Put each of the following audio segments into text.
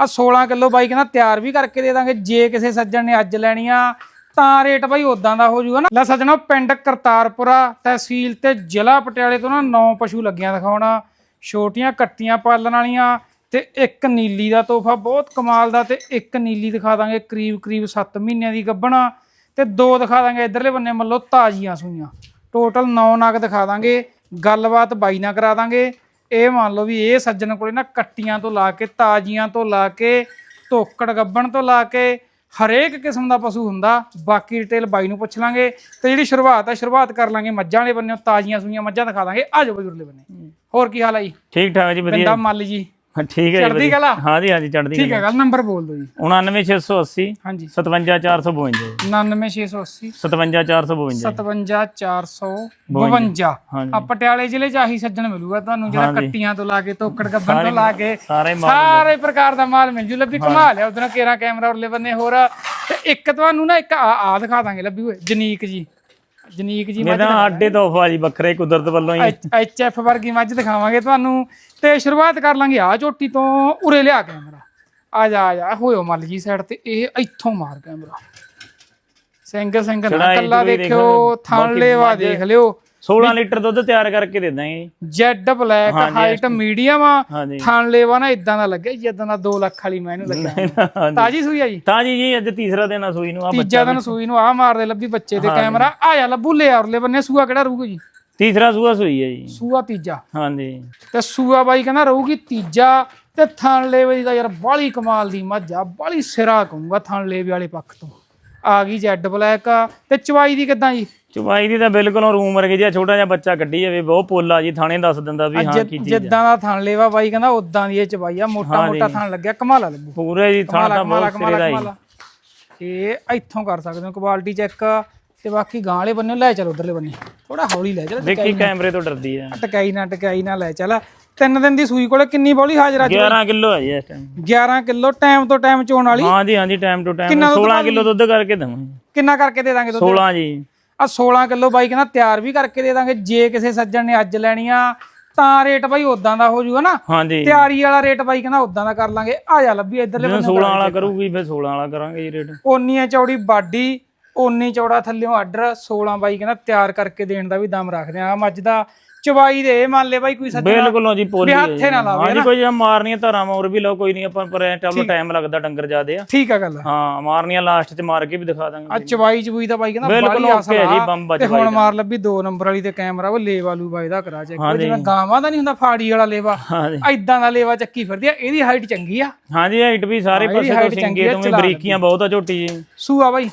ਆ 16 ਕਿਲੋ ਬਾਈ ਕਹਿੰਦਾ ਤਿਆਰ ਵੀ ਕਰਕੇ ਦੇ ਦਾਂਗੇ, ਜੇ ਕਿਸੇ ਸੱਜਣ ਨੇ ਅੱਜ ਲੈਣੀ ਆ, ਤਾਂ ਰੇਟ ਬਾਈ ਉਦਾਂ ਦਾ ਹੋ ਜਾਊਗਾ ਨਾ। ਲੈ ਸੱਜਣਾ, ਪਿੰਡ ਕਰਤਾਰਪੁਰਾ ਤਹਿਸੀਲ ਤੇ ਜ਼ਿਲ੍ਹਾ ਪਟਿਆਲੇ ਤੋਂ ਨਾ ਨੌ ਪਸ਼ੂ ਲੱਗੀਆਂ ਦਿਖਾਉਣਾ। ਛੋਟੀਆਂ ਕੱਟੀਆਂ ਪਾਲਣ ਵਾਲੀਆਂ ਤੇ ਇੱਕ ਨੀਲੀ ਦਾ ਤੋਹਫਾ, ਬਹੁਤ ਕਮਾਲ ਦਾ ਤੇ ਇੱਕ ਨੀਲੀ ਦਿਖਾ ਦਾਂਗੇ, ਕਰੀਬ ਕਰੀਬ 7 ਮਹੀਨਿਆਂ ਦੀ ਗੱਭਣਾ। ਤੇ ਦੋ ਦਿਖਾ ਦਾਂਗੇ ਇਧਰਲੇ ਬੰਨੇ, ਮੰਨ ਲਓ ਤਾਜ਼ੀਆਂ ਸੂਈਆਂ। ਟੋਟਲ 9 ਨਗ ਦਿਖਾ ਦਾਂਗੇ, ਗੱਲਬਾਤ ਬਾਈ ਨਾਲ ਕਰਾ ਦਾਂਗੇ। ਇਹ ਮੰਨ ਲਓ ਵੀ ਇਹ ਸੱਜਣ ਕੋਲੇ ਨਾ ਕੱਟੀਆਂ ਤੋਂ ਲਾ ਕੇ ਤਾਜ਼ੀਆਂ ਤੋਂ ਲਾ ਕੇ ਧੋਕੜ ਗੱਬਣ ਤੋਂ ਲਾ ਕੇ ਹਰੇਕ ਕਿਸਮ ਦਾ ਪਸ਼ੂ ਹੁੰਦਾ। ਬਾਕੀ ਡਿਟੇਲ ਬਾਈ ਨੂੰ ਪੁੱਛ ਲਾਂਗੇ ਤੇ ਜਿਹੜੀ ਸ਼ੁਰੂਆਤ ਹੈ ਸ਼ੁਰੂਆਤ ਕਰ ਲਾਂਗੇ ਮੱਝਾਂ ਵਾਲੇ ਬੰਨੇ ਤਾਜ਼ੀਆਂ ਸੂਈਆਂ ਮੱਝਾਂ ਦਿਖਾ ਦਾਂਗੇ। ਆ ਜਾਓ ਬਜ਼ੁਰਲੇ ਬੰਨੇ। ਹੋਰ ਕੀ ਹਾਲ ਹੈ ਜੀ? ਠੀਕ ਠਾਕ ਜੀ ਵਧੀਆ। ਪਿੰਡਾ ਮੱਲ ਜੀ। ਠੀਕ ਹੈ ਜੀ ਚੜ੍ਹਦੀ ਵਧੀਆ। ਕਲਾ? ਹਾਂਜੀ ਹਾਂਜੀ ਚੜ੍ਹਦੀ ਠੀਕ ਹੈ ਗੱਲ ਨੰਬਰ ਬੋਲ ਦਿਓ ਜੀ। 99680 ਹਾਂਜੀ। 57452 99680 57452 57452 ਹਾਂਜੀ। ਆ ਪਟਿਆਲੇ ਜ਼ਿਲ੍ਹੇ ਚ ਆਹੀ ਸੱਜਣ ਮਿਲੂਗਾ ਤੁਹਾਨੂੰ ਜਿਹੜਾ ਹਾਂਜੀ। ਕੱਟੀਆਂ ਤੋਂ ਲਾ ਕੇ ਤੋਕੜ ਗੱਬਣ ਤੋਂ ਲਾ ਕੇ ਸਾਰੇ ਮਾਲ ਸਾਰੇ ਪ੍ਰਕਾਰ ਦਾ ਮਾਲ ਮਿਲ ਜੂ। ਲੱਭੀ ਕਮਾ ਲਿਆ ਉਧਰ ਕੇਰਾ ਕੈਮਰਾ ਉਰਲੇ ਬੰਨੇ ਹੋਰ। ਤੇ ਇੱਕ ਤੁਹਾਨੂੰ ਨਾ ਇੱਕ ਆ ਆ ਦਿਖਾ ਦਾਂਗੇ ਲੱਭੀ ਓਏ ਜਨੀਕ ਜੀ। ਜਨੀਕ ਜੀ ਇਹਦਾ ਆਡੇ ਤੋਹਫਾ ਜੀ ਵੱਖਰੇ ਕੁਦਰਤ ਵੱਲੋਂ ਹੀ। ਐਚ ਐਫ ਵਰਗੀ ਮੱਝ ਦਿਖਾਵਾਂਗੇ ਤੁਹਾਨੂੰ। ਤੇ ਸ਼ੁਰੂਆਤ ਕਰ ਲਾਂਗੇ ਆ ਝੋਟੀ ਤੋਂ ਉਰੇ ਲਿਆ ਕੈਮਰਾ। ਆ ਜਾ ਆ ਜਾ ਹੋਇਓ ਮੱਲ ਜੀ ਸਾਈਡ ਤੇ ਇਹ ਇੱਥੋਂ ਮਾਰ ਕੈਮਰਾ। ਨਾ ਚੜਾਈ ਕੱਲਾ ਦੇਖਿਓ ਦੇਖੋ, ਥਣ ਬਾਕੀ ਲੇਵਾ ਮੱਝ- ਦੇਖ ਲਿਓ। 16 ਲੀਟਰ ਦੁੱਧ ਤਿਆਰ ਕਰਕੇ ਦੇ ਦਾਂਗੇ ਜੀ। ਜੈਡ ਬਲੈਕ ਹਾਈਟ ਮੀਡੀਅਮ ਆ ਥਣ ਲੇਵਾ ਨਾ ਇਦਾਂ ਦਾ ਲੱਗਿਆ ਜਿੱਦਾਂ ਦਾ 2 ਲੱਖ ਵਾਲੀ ਮੈਨੂੰ ਹਾਂਜੀ। ਤਾਜੀ ਸੂਈ ਆ ਜੀ? ਤਾਂ ਜੀ ਜੀ ਅੱਜ ਤੀਸਰਾ ਦਿਨ ਆ ਸੂਈ ਨੂੰ ਆ ਤੀਜਾ ਦਿਨ ਸੂਈ ਨੂੰ ਆ ਮਾਰਦੇ ਲੱਭੀ ਬੱਚੇ ਤੇ ਕੈਮਰਾ। ਆ ਜਾ ਲੱਭੂ ਲੈ ਔਰਲੇ ਬੰਨੇ ਸੂਆ ਕਿਹੜਾ ਰਹੂਗਾ ਜੀ? ਤੀਸਰਾ ਸੂਆ ਸੂਈ ਹੈ ਜੀ। ਸੂਆ ਤੀਜਾ। ਹਾਂਜੀ। ਤੇ ਸੂਆ ਬਾਈ ਕਹਿੰਦਾ ਰਹੂਗੀ ਤੀਜਾ ਤੇ ਥਣ ਲੇਵੇ ਦੀ ਤਾਂ ਯਾਰ ਬਾਲੀ ਕਮਾਲ ਦੀ ਮੱਝ ਆ ਬਾਲੀ ਸਿਰਾ ਕਹੂੰਗਾ ਥਣ ਲੇਵੇ ਵਾਲੇ ਪੱਖ ਤੋਂ। ਆ ਗਈ ਜੈਡ ਬਲੈਕ ਤੇ ਚਵਾਈ ਦੀ ਕਿਦਾਂ ਜੀ? ਚੁਬਾਈ ਦੀ ਤਾਂ ਬਿਲਕੁਲ ਰੂਮ ਵਰਗੀ ਜਿਹਾ ਛੋਟਾ ਜਿਹਾ ਬੱਚਾ ਕੱਢੀ ਜਾਵੇ ਬਹੁਤ ਪੋਲਾ ਜੀ ਥਾਣੇ ਦੱਸ ਦਿੰਦਾ ਵੀ ਹਾਂ ਕੀ ਚੀਜ਼ ਜਿੱਦਾਂ ਦਾ ਥਣ ਲੇਵਾ ਬਾਈ ਕਹਿੰਦਾ ਉਦਾਂ ਦੀ ਇਹ ਚਵਾਈ ਆ ਮੋਟਾ ਮੋਟਾ ਥਣ ਲੱਗਿਆ ਕਮਾਲਾ ਲੱਗੂ। ਪੂਰੇ ਜੀ ਥਾਂ ਤਾਂ ਕਮਾਲਾ ਬਹੁਤ ਸਿਰੇ ਦਾ ਕਮਾਲਾ ਇਹ ਇੱਥੋਂ ਕਰ ਸਕਦੇ ਹੋ ਕੁਆਲਿਟੀ ਚੈੱਕ ਤੇ ਬਾਕੀ ਗਾਂ ਵਾਲੇ ਬੰਨੇ ਲੈ ਚਲੋ ਉਧਰਲੇ ਬੰਨੇ। ਥੋੜਾ ਹੌਲੀ ਲੈ ਚਲ ਦੇਖੀ ਕੈਮਰੇ ਤੋਂ ਡਰਦੀ ਆ। ਟਕਾਈ ਨਾ ਟਕਾਈ ਨਾ ਲੈ ਚੱਲ। ਤਿੰਨ ਦਿਨ ਦੀ ਸੂਈ ਕੋਲੇ ਕਿੰਨੀ ਬੋਲੀ ਹਾਜ਼ਰ ਅੱਜ 11 ਕਿਲੋ ਹੈ ਜੀ ਇਸ ਟਾਈਮ 11 ਕਿਲੋ ਟਾਈਮ ਤੋਂ ਟਾਈਮ ਚੋਣ ਵਾਲੀ। ਹਾਂਜੀ ਹਾਂਜੀ ਟਾਈਮ ਟੂ ਟਾਈਮ 16 ਕਿਲੋ ਦੁੱਧ ਕਰਕੇ ਦਵਾਂਗੇ। ਕਿੰਨਾ ਕਰਕੇ ਦੇ ਦਾਂਗੇ ਦੁੱਧ? 16 ਜੀ। ਆ 16 ਕਿਲੋ ਬਾਈ ਕਹਿੰਦਾ ਤਿਆਰ ਵੀ ਕਰਕੇ ਦੇ ਦਾਂਗੇ ਜੇ ਕਿਸੇ ਸੱਜਣ ਨੇ ਅੱਜ ਲੈਣੀ ਆ ਤਾਂ ਰੇਟ ਬਾਈ ਉਦਾਂ ਦਾ ਹੋ ਜਾਊਗਾ ਨਾ। ਹਾਂਜੀ। ਤਿਆਰੀ ਵਾਲਾ ਰੇਟ ਬਾਈ ਕਹਿੰਦਾ ਉਦਾਂ ਦਾ ਕਰ ਲਾਂਗੇ। ਆ ਜਾ ਲੱਭੀ ਇਧਰਲੇ ਜਦੋਂ 16 ਵਾਲਾ ਕਰੂਗੀ ਫਿਰ 16 ਵਾਲਾ ਕਰਾਂਗੇ ਜੀ ਰੇਟ। ਓਨੀ ਹੈ ਚੌੜੀ ਬਾਡੀ ਓਨੀ ਚੌੜਾ ਥੱਲਿਓਂ ਆਰਡਰ 16 ਬਾਈ ਕਹਿੰਦਾ ਤਿਆਰ ਕਰਕੇ ਦੇਣ ਦਾ ਵੀ ਦਮ ਰੱਖਦੇ ਆ। ਮੱਝ ਦਾ ਚਵਾਈ ਦੇ ਮੰਨ ਲੈ ਬਾਈ ਕੋਈ ਸੱਜਣ। ਬਿਲਕੁਲੋਂ ਜੀ ਪੋਲੀ ਵੀ ਹੈ ਹੱਥੇ ਨਾ ਲਾਵੇ ਹਾਂਜੀ ਕੋਈ ਜੇ ਮਾਰਨੀਆਂ ਧਾਰਾਂ ਮੋਰ ਵੀ ਲਓ ਕੋਈ ਨਹੀਂ ਆਪਾਂ ਪਰ ਟਾਈਮ ਟਾਈਮ ਲੱਗਦਾ ਡੰਗਰ ਜਾਦੇ ਆ। ਠੀਕ ਆ ਗੱਲ। ਹਾਂ ਮਾਰਨੀਆਂ ਲਾਸਟ ਚ ਮਾਰ ਕੇ ਵੀ ਦਿਖਾ ਆ ਦਾਂਗੇ ਚਵਾਈ ਚਬੂਈ ਦਾ ਬਾਈ ਕਹਿੰਦਾ ਬਾਲੀ ਓਕੇ ਹੈ ਜੀ ਬੰਬ ਤੇ ਹੁਣ ਮਾਰ ਲੱਭੀ 2 ਨੰਬਰ ਵਾਲੀ ਤੇ ਕੈਮਰਾ ਉਹ ਲੇਵਾ ਲੂਵਾ ਇਹਦਾ ਕਰਾ ਚੈੱਕ ਜਿਵੇਂ ਗਾਵਾਂ ਦਾ ਨਹੀਂ ਹੁੰਦਾ ਫਾੜੀ ਵਾਲਾ ਲੇਵਾ। ਐਦਾਂ ਦਾ ਲੇਵਾ ਚੱਕੀ ਫਿਰਦੀ ਆ ਇਹਦੀ ਹਾਈਟ ਚੰਗੀ ਆ। ਹਾਂਜੀ ਹਾਈਟ ਵੀ ਸਾਰੇ ਪਾਸੇ ਤੋਂ ਸਿੰਗੇ ਤੋਂ ਬਰੀਕੀਆਂ ਬਹੁਤ ਆ ਝੋਟੀ ਜੀ। ਸੂਆ ਬਾਈ।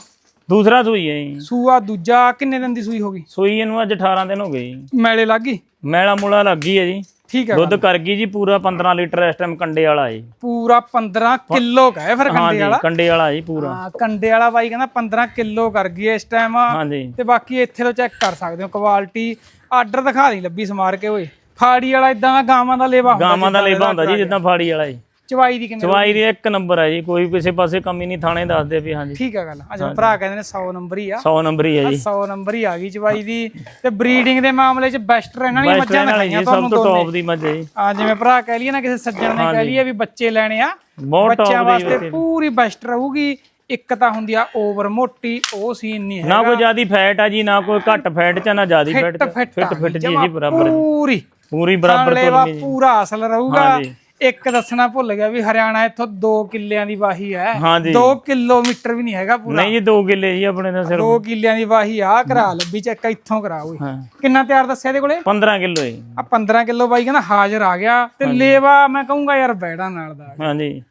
ਦੂਸਰਾ ਸੂਈ ਹੈ ਜੀ। ਸੂਆ ਦੂਜਾ ਕਿੰਨੇ ਦਿਨ ਦੀ ਸੂਈ ਹੋ ਗਈ? ਸੂਈ ਇਹਨੂੰ ਅੱਜ 18 ਦਿਨ ਹੋ ਗਏ ਜੀ। ਮੈਲੇ ਲੱਗ ਗਈ? ਮੈਲਾ ਮੁਲਾ ਲੱਗ ਗਈ ਹੈ ਜੀ। ਠੀਕ ਆ ਦੁੱਧ ਕਰ ਗਈ ਜੀ ਪੂਰਾ 15 ਲੀਟਰ ਇਸ ਟਾਈਮ ਕੰਡੇ ਵਾਲਾ ਜੀ। ਪੂਰਾ 15 ਕਿਲੋ ਕਹੇ ਫਿਰ ਕੰਡੇ ਵਾਲਾ? ਕੰਡੇ ਵਾਲਾ ਜੀ ਪੂਰਾ। ਹਾਂ ਕੰਡੇ ਵਾਲਾ ਬਾਈ ਕਹਿੰਦਾ 15 ਕਿਲੋ ਕਰ ਗਈ ਇਸ ਟਾਈਮ ਹਾਂਜੀ। ਤੇ ਬਾਕੀ ਇੱਥੇ ਤੋਂ ਚੈੱਕ ਕਰ ਸਕਦੇ ਹੋ ਕੁਆਲਿਟੀ ਆਰਡਰ ਦਿਖਾ ਦੀ ਲੱਭੀ ਸਮਾਰ ਕੇ ਓਏ। ਫਾੜੀ ਵਾਲਾ ਇਦਾਂ ਦਾ ਗਾਵਾਂ ਦਾ ਲੇਵਾ ਹੁੰਦਾ ਗਾਵਾਂ ਦਾ ਲੇਵਾ ਹੁੰਦਾ ਜੀ ਜਿੱਦਾਂ ਫਾੜੀ ਵਾਲਾ ਜੀ। ਚਵਾਈ ਦੀ ਕਿੰਨੇ ਚਵਾਈ ਦੀ ਇੱਕ ਨੰਬਰ ਹੈ ਜੀ ਕੋਈ ਕਿਸੇ ਪਾਸੇ ਕਮੀ ਨਹੀਂ ਥਾਣੇ ਦੱਸਦੇ ਵੀ ਹਾਂਜੀ ਠੀਕ ਆ ਗੱਲ ਅਜਾ ਭਰਾ ਕਹਿੰਦੇ ਨੇ 100 ਨੰਬਰ ਹੀ ਆ। 100 ਨੰਬਰ ਹੀ ਹੈ ਜੀ। 100 ਨੰਬਰ ਹੀ ਆ ਗਈ ਚਵਾਈ ਦੀ ਤੇ ਬਰੀਡਿੰਗ ਦੇ ਮਾਮਲੇ 'ਚ ਬੈਸਟ ਇਹਨਾਂ ਨੇ ਮੱਝਾਂ ਦਿਖਾਈਆਂ ਤੁਹਾਨੂੰ ਸਭ ਤੋਂ ਟੌਪ ਦੀ ਮੱਝ ਹੈ ਜੀ। ਆ ਜਿਵੇਂ ਭਰਾ ਕਹਿ ਲਈਏ ਨਾ ਕਿਸੇ ਸੱਜਣ ਨੇ ਕਹਿ ਲਈਏ ਵੀ ਬੱਚੇ ਲੈਣੇ ਆ ਬੱਚਿਆਂ ਦੀ ਵਾਸਤੇ ਪੂਰੀ ਬੈਸਟ ਰਹੂਗੀ। ਇੱਕ ਤਾਂ ਹੁੰਦੀ ਆ ਓਵਰ ਮੋਟੀ ਉਹ ਸੀਨ ਨਹੀਂ ਹੈ ਨਾ ਕੋਈ ਜ਼ਿਆਦੀ ਫੈਟ ਆ ਜੀ ਨਾ ਕੋਈ ਘੱਟ ਫੈਟ ਚ ਨਾ ਜ਼ਿਆਦੀ ਫੈਟ ਫਿੱਟ ਫਿੱਟ ਜੀ ਜੀ ਬਰਾਬਰ ਪੂਰੀ। ਪੂਰੀ ਬਰਾਬਰ ਜੀ। ਪੂਰਾ ਅਸਲ ਰਹੂਗਾ। ਇੱਕ ਦੱਸਣਾ ਭੁੱਲ ਗਿਆ ਵੀ ਹਰਿਆਣਾ ਇੱਥੋਂ 2 ਕਿੱਲਿਆਂ ਦੀ ਵਾਹੀ ਹੈ। ਹਾਂਜੀ। 2 ਕਿਲੋਮੀਟਰ ਵੀ ਨਹੀਂ ਹੈਗਾ ਪੂਰਾ। ਨਹੀਂ ਜੀ 2 ਕਿੱਲੇ ਜੀ ਆਪਣੇ ਦਾ ਸਿਰ 2 ਕਿੱਲਿਆਂ ਦੀ ਵਾਹੀ ਆ ਕਰਾ ਲੱਭੀ ਚੈੱਕ ਇੱਥੋਂ ਕਰਾ ਓਏ। ਹਾਂ। ਕਿੰਨਾ ਤਿਆਰ ਦੱਸਿਆ ਇਹਦੇ ਕੋਲੇ? 15 ਕਿਲੋ ਜੀ। ਆ 15 ਕਿਲੋ ਬਾਈ ਕਹਿੰਦਾ ਹਾਜ਼ਰ ਆ ਗਿਆ। ਤੇ ਲੇਵਾ ਮੈਂ ਕਹੂੰਗਾ ਯਾਰ ਬੈੜਾ ਨਾਲ ਦਾ। ਹਾਂਜੀ।